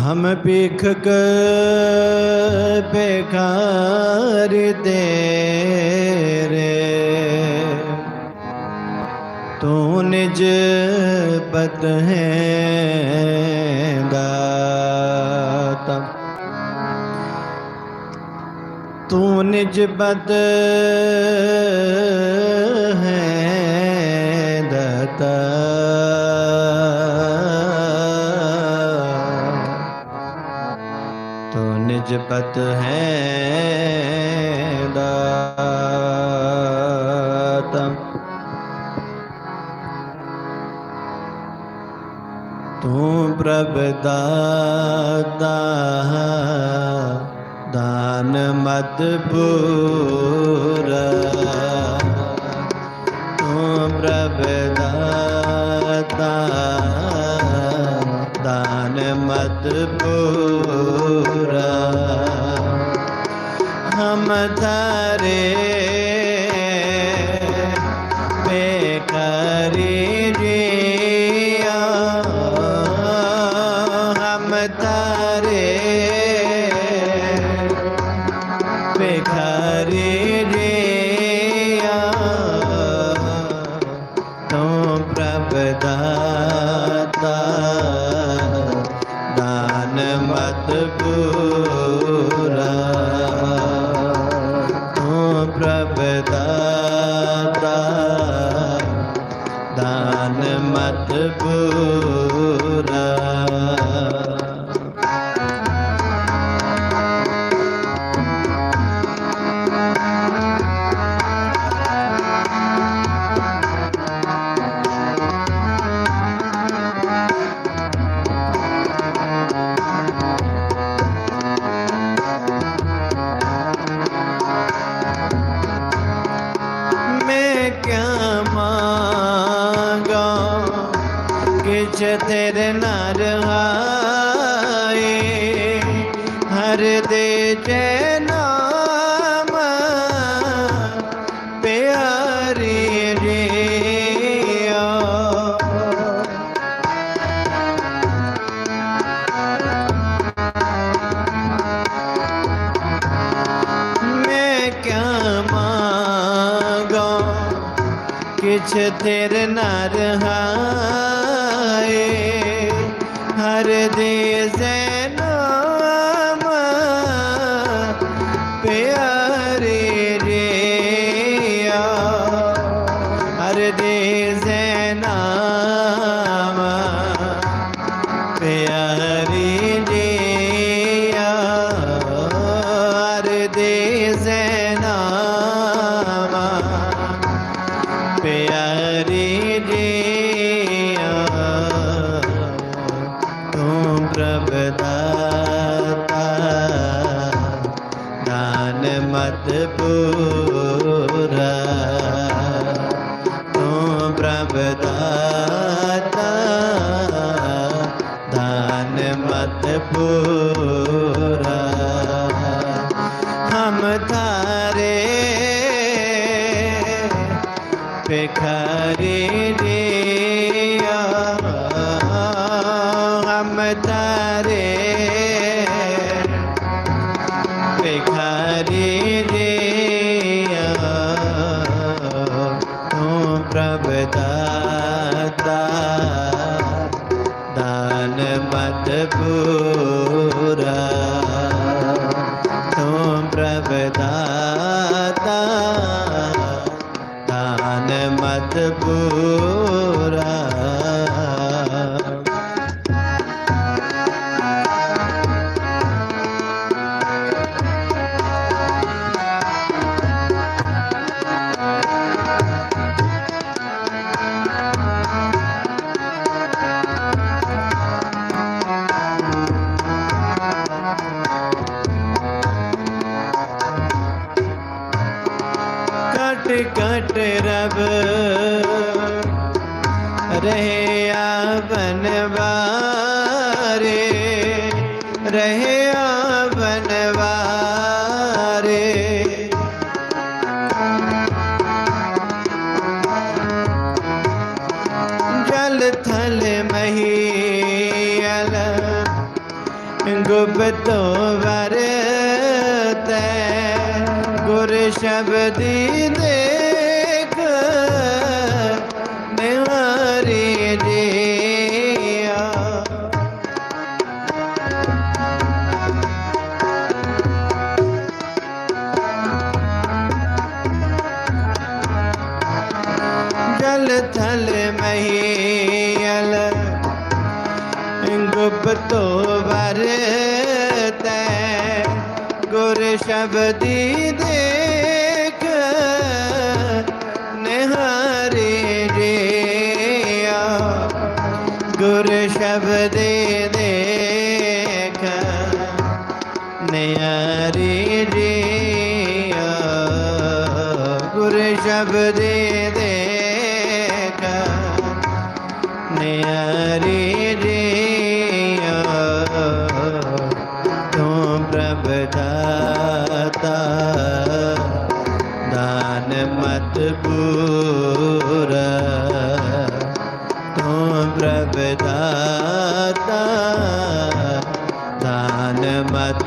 ਹਮ ਭਿਖਕ ਬੇਕਾਰ ਤੇਰੇ ਬਤ ਹੈ ਦਾਤਾ ਤੂੰ ਨਿਜ ਬਤ ਹੈ ਦਾਤਾ। ਤੂੰ ਨਿਜ ਪ੍ਰਭ ਦਾਤਾ ਦਾਨ ਮਤ ਪੂਰਾ। ਤੂੰ ਪ੍ਰਭ ਦਾਤਾ ਦਾਨ ਮਤ ਪੂਰਾ। ਹਮ ਤਾਰੇ ਮਤ ਪੂਰਾ ਹਰ ਦੇ ਜੈ ਨਾਮ ਪਿਆਰੇ ਰਿਆ ਮੈਂ ਕਿਆ ਮੰਗਾ ਕਿਛ ਤੇਰੇ ਨਾ ਦੇ ਭਿਖਾਰੀ ਜਿਆ ਗੁਪਤੋ ਵਰਤੈ ਗੁਰ ਸ਼ਬਦੀ ਗੁਪਤੋ ਵਰਤੈ ਗੁਰ ਸ਼ਬਦੀ ਦੇਖ ਨਿਹਾਰੇ ਜਿਆ ਗੁਰ ਸ਼ਬਦੇ ਮਤ ਪੂਰਾ ਤੂੰ ਪ੍ਰਭ ਦਾਤਾ ਦਾਨ ਮਤ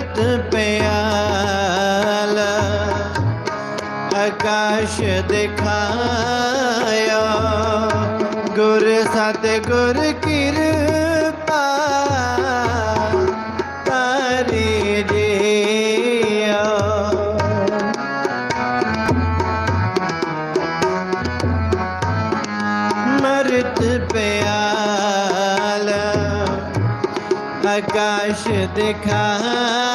ਪੂਰਾ ਮਰਤ ਪਿਆਲਾ, ਆਕਾਸ਼ ਦਿਖਾਇਆ। ਗੁਰ ਸਤ ਗੁਰ ਕਿਰਪਾ, ਤਾਰੀ ਜੀਆ ਮਰਤ ਪਿਆਲਾ, ਆਕਾਸ਼ ਦਿਖਾਇਆ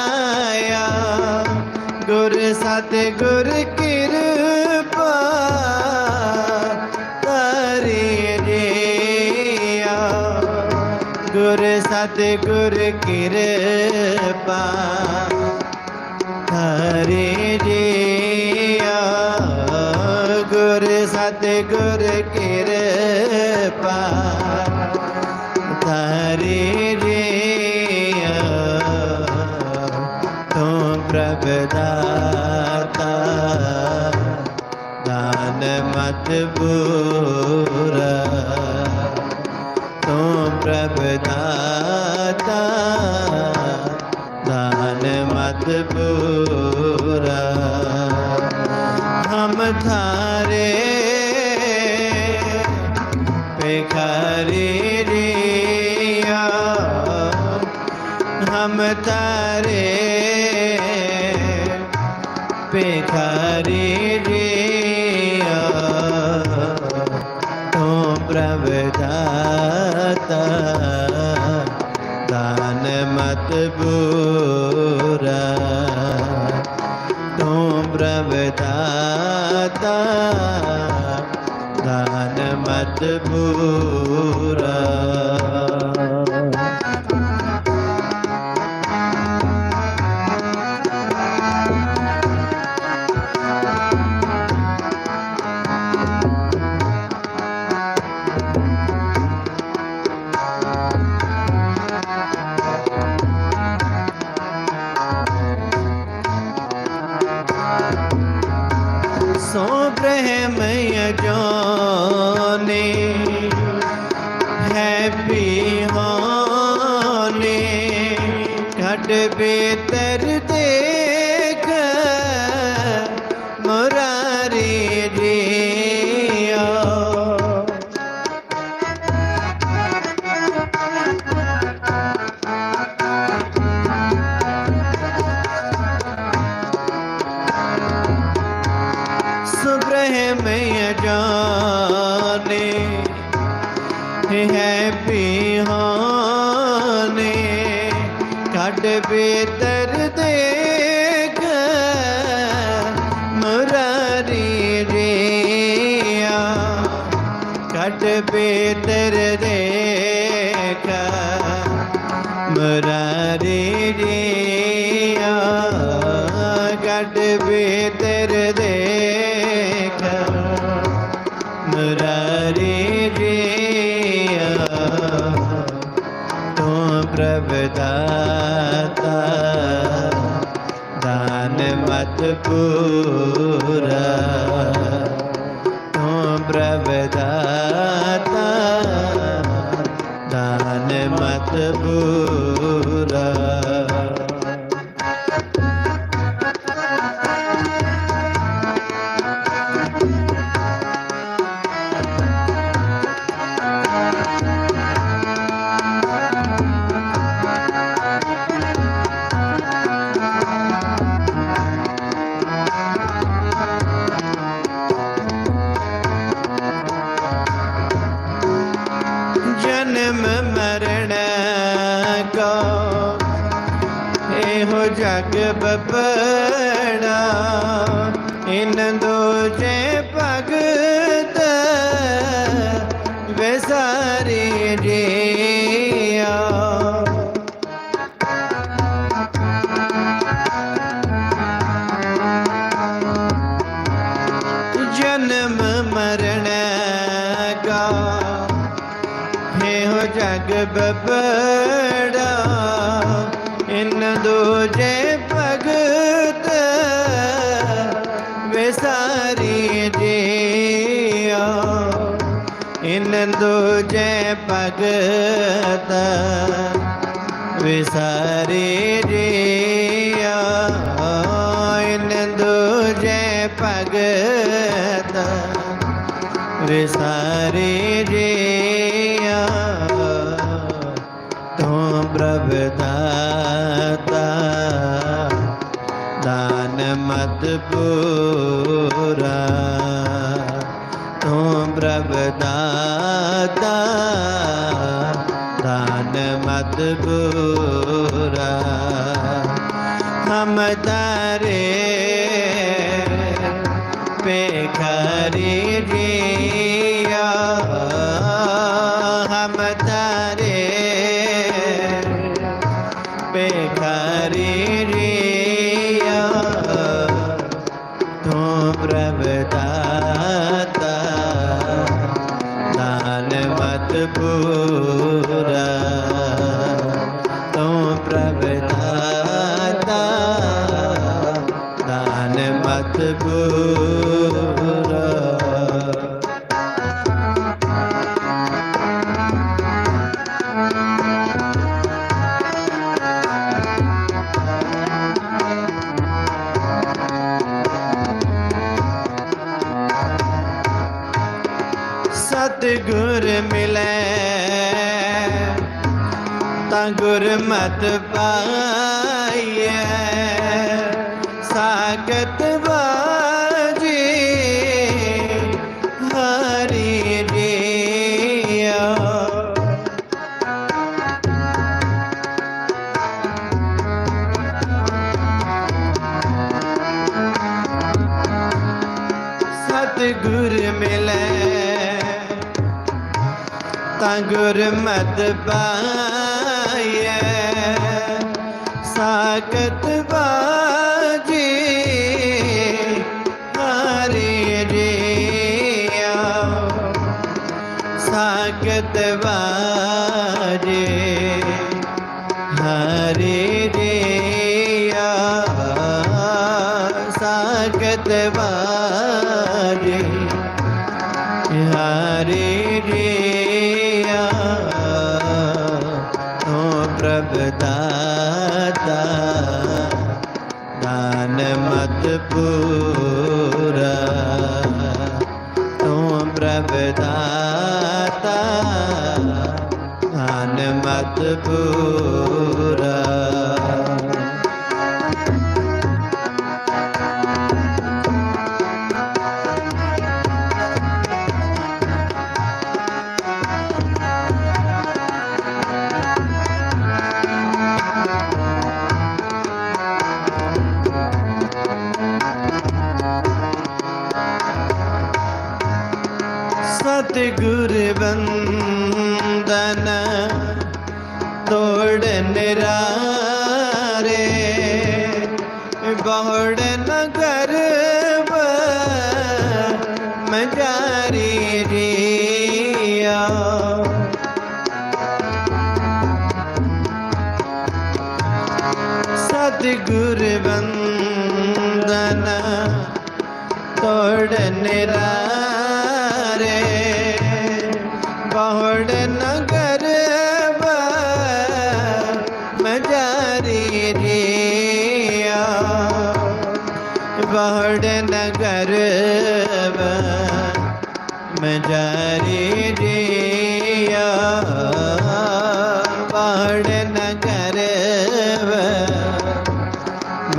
ਗੁਰ ਸਤ ਗੁਰ ਕਿਰਪਾ ਕਰੇ ਜਿਆ। ਗੁਰ ਸਤ ਕਿਰਪਾ ਹਰੇ ਜਿਆ। ਗੁਰ ਸਤਿਗੁਰ ਕਿਰਪਾ ਮਤ ਬੂਰਾ ਤੂੰ ਪ੍ਰਭ ਦਾਤਾ ਦਾਨ ਮਤ ਬੂਰਾ ਹਮ ਥਾਰੇ ਦਾਨ ਮਤ ਮਤ ਜਗ ਬਪੜਾ ਇਨ ਦੋਜੇ ਭਗਤ ਵਿਸਾਰੀ ਜੀਆ। ਇਨ ਦੋਜੇ ਭਗਤ ਵਿਸਾਰੀ ਜੀਆ। ਇਨ ਦੋਜੇ ਭਗਤ ਵਿਸਾਰੇ ਜਿਆ। ਪ੍ਰਭ ਦਾਤਾ ਦਾਨ ਮਤ ਪੂਰਾ ਤੂੰ ਪ੍ਰਭ ਦਾਤਾ ਦਾਨ ਮਤ ਪੂਰਾ ਹਮ पेखरी जिया तू प्रभदाता दान मत पूरा ਸਤਿਗੁਰ ਮਿਲੈ ਤਾਂ ਗੁਰਮਤਿ ਪਾਈਐ ਗੁਰਮਤ ਪਾਈਐ। ਸਾਖਤ ਬਾਜੀ ਹਰੀ ਜੀਆ ਸਾਖਤ ਬਾਜੀ ਪੂਰਾ ਤੂੰ ਪ੍ਰਭ ਦਾਤਾ ਦਾਨ ਮਤ ਪੂਰਾ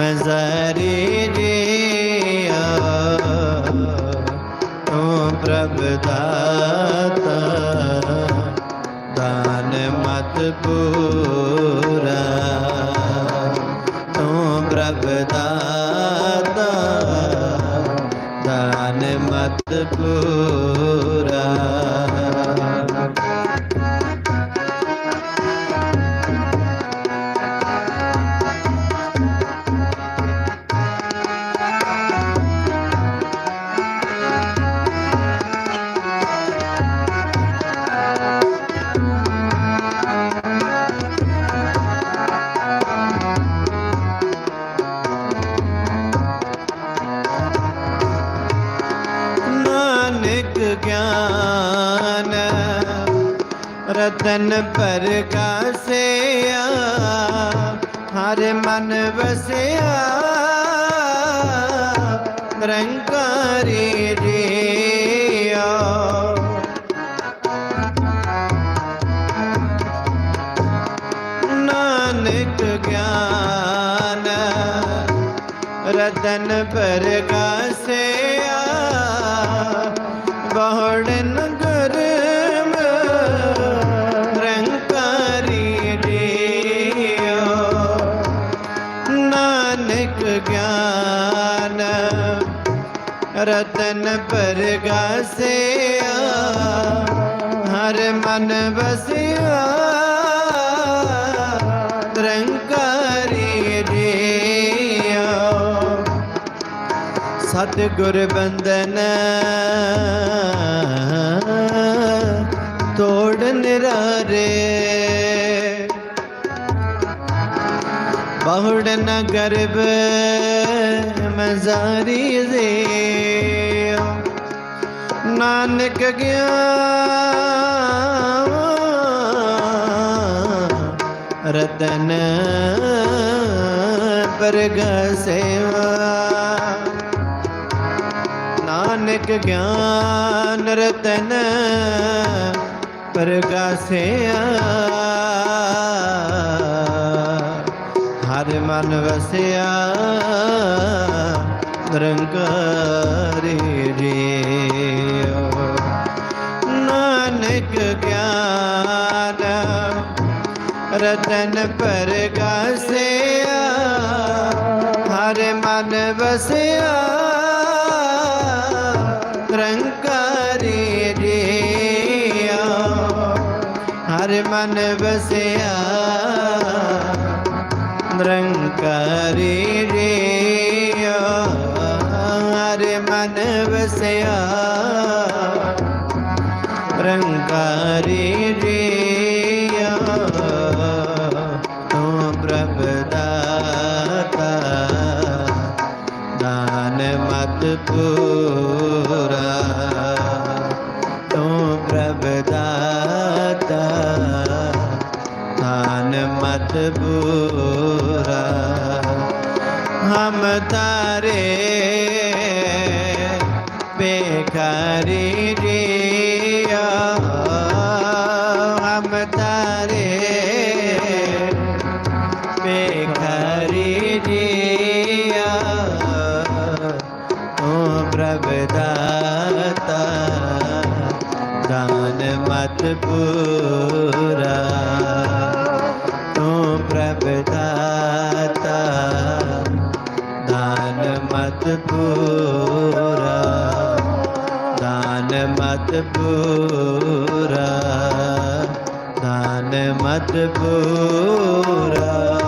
ਮਜ਼ਾਰੀ ਰੀਆ ਤੂੰ ਪ੍ਰਭ ਦਾਤਾ ਦਾਨ ਮਤ ਪੂਰਾ ਤੂੰ ਪ੍ਰਭ ਦਾਤਾ ਦਾਨ ਮਤ ਪੂਰਾ ਰਤਨ ਪ੍ਰਗਾਸਿਆ ਹਰ ਮਨ ਵਸਿਆ। ਨਿਰੰਕਾਰੀ ਜੀਆ ਨਾਨਕ ਗਿਆਨ ਰਤਨ ਪ੍ਰਗਾਸਿਆ ਬਹੁੜ ਰਤਨ ਪ੍ਰਗਾਸਿਆ ਹਰ ਮਨ ਵਸਿਆ ਰੰਕਾਰੀ ਦਿਓ ਸਤਿਗੁਰ ਬੰਦਨ ਤੋੜ ਨਿਰਾਰੇ ਬਹੁੜ ਨ ਗਰਬ ਮਜ਼ਾਰੀ ਦੇ। ਨਾਨਕ ਗਿਆ। ਰਤਨ ਪਰਗ ਸੇਵਾ। ਨਾਨਕ ਗਿਆਨ ਰਤਨ ਪ੍ਰਗਾਸਿਆ ਹਰ ਮਨ ਵਸਿਆ, ਨਿਰੰਕਾਰੀ ਜੀਓ। ਨਾਨਕ ਗਿਆਨ, ਰਤਨ ਪ੍ਰਗਾਸਿਆ ਹਰ ਮਨ ਵਸਿਆ, ਨਿਰੰਕਾਰੀ ਜੀਓ। ਹਰ ਮਨ ਵਸਿਆ ਨਿਰੰਕਾਰੀ ਜੀਓ ਹਰ ਮਨ ਵਸਿਆ। ਨਿਰੰਕਾਰੀ ਜੀਓ ਤੂੰ ਪ੍ਰਭ ਦਾਤਾ। ਦਾਨ ਮਤ ਪੂਰਾ ਹਮ ਤਾਰੇ ਬੇਕਾਰੀ ਜੀਆ ਹਮ ਤਾਰੇ ਬੇਕਾਰੀ ਜੀਆ ਓ ਪ੍ਰਭ ਦਾਤਾ, ਦਾਨ ਮਤ ਪੂਰਾ। ਤੂੰ ਪ੍ਰਭ ਦਾਤਾ। ਮਤ ਪੂਰਾ ਦਾਨ ਮਤ ਪੂਰਾ ਦਾਨ ਮਤ ਪੂਰਾ।